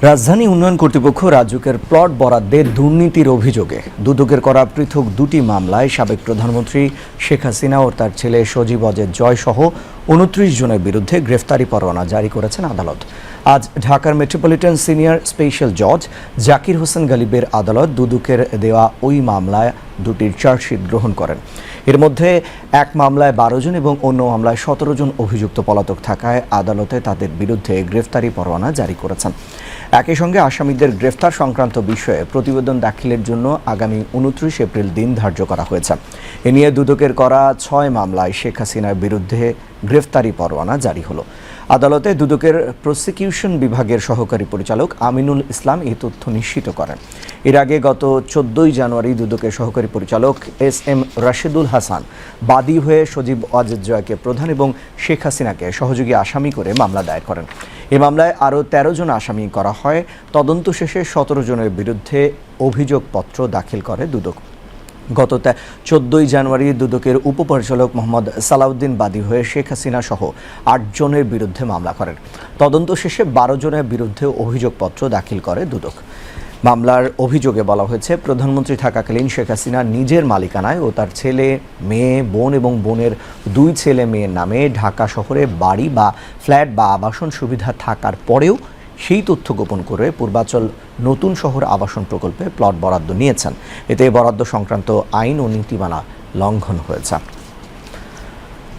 রাজধানী উন্নয়ন কর্তৃপক্ষ রাজুকের প্লট বরাদ্দের দুর্নীতির অভিযোগে দুদকের করা পৃথক দুটি মামলায় সাবেক প্রধানমন্ত্রী শেখ হাসিনা ও তার ছেলে সজীব অজের জয় সহ উনত্রিশ জনের বিরুদ্ধে গ্রেফতারি পরোয়ানা জারি করেছেন আদালত। আজ ঢাকার মেট্রোপলিটন সিনিয়র স্পেশাল জজ জাকির হোসেন গালিবের আদালত দুদকের দেওয়া ওই মামলায় দুটির চার্জশিট গ্রহণ করেন। এর মধ্যে এক মামলায় বারো জন এবং অন্য মামলায় সতেরো জন অভিযুক্ত পলাতক থাকায় আদালতে তাদের বিরুদ্ধে গ্রেফতারি পরোয়ানা জারি করেছেন। একই সঙ্গে আসামিদের গ্রেফতার সংক্রান্ত বিষয়ে প্রতিবেদন দাখিলের জন্য আগামী উনত্রিশ এপ্রিল দিন ধার্য করা হয়েছে। এ নিয়ে দুদকের করা ছয় মামলায় শেখ হাসিনার বিরুদ্ধে গ্রেফতারি পরোয়ানা জারি হলো। আদালতে দুদকের প্রসিকিউশন বিভাগের সহকারী পরিচালক আমিনুল ইসলাম এই তথ্য নিশ্চিত করেন। এর আগে গত চোদ্দই জানুয়ারি দুদকের সহকারী পরিচালক এস এম রাশেদুল হাসান, বাদী হয়ে সজীব অজিত জয়কে প্রধান এবং শেখ হাসিনাকে সহযোগী আসামি করে মামলা দায়ের করেন। এ মামলায় আরও তেরো জন আসামি করা হয়। তদন্ত শেষে সতেরো জনের বিরুদ্ধে অভিযোগপত্র দাখিল করে দুদক। গত চোদ্দই জানুয়ারি দুদকের উপপরিচালক মোহাম্মদ সালাউদ্দিন বাদী হয়ে শেখ হাসিনা সহ আট জনের বিরুদ্ধে মামলা করেন। তদন্ত শেষে বারো জনের বিরুদ্ধে অভিযোগপত্র দাখিল করে দুদক। মামলার অভিযোগে বলা হয়েছে, প্রধানমন্ত্রী থাকাকালীন শেখ হাসিনা নিজের মালিকানায় ও তার ছেলে, মেয়ে, বোন এবং বোনের দুই ছেলে মেয়ের নামে ঢাকা শহরে বাড়ি বা ফ্ল্যাট বা আবাসন সুবিধা থাকার পরেও সেই তথ্য গোপন করে পূর্বাচল নতুন শহর আবাসন প্রকল্পে প্লট বরাদ্দ নিয়েছেন। এতে বরাদ্দ সংক্রান্ত আইন ও নীতিমালা লঙ্ঘন হয়েছে।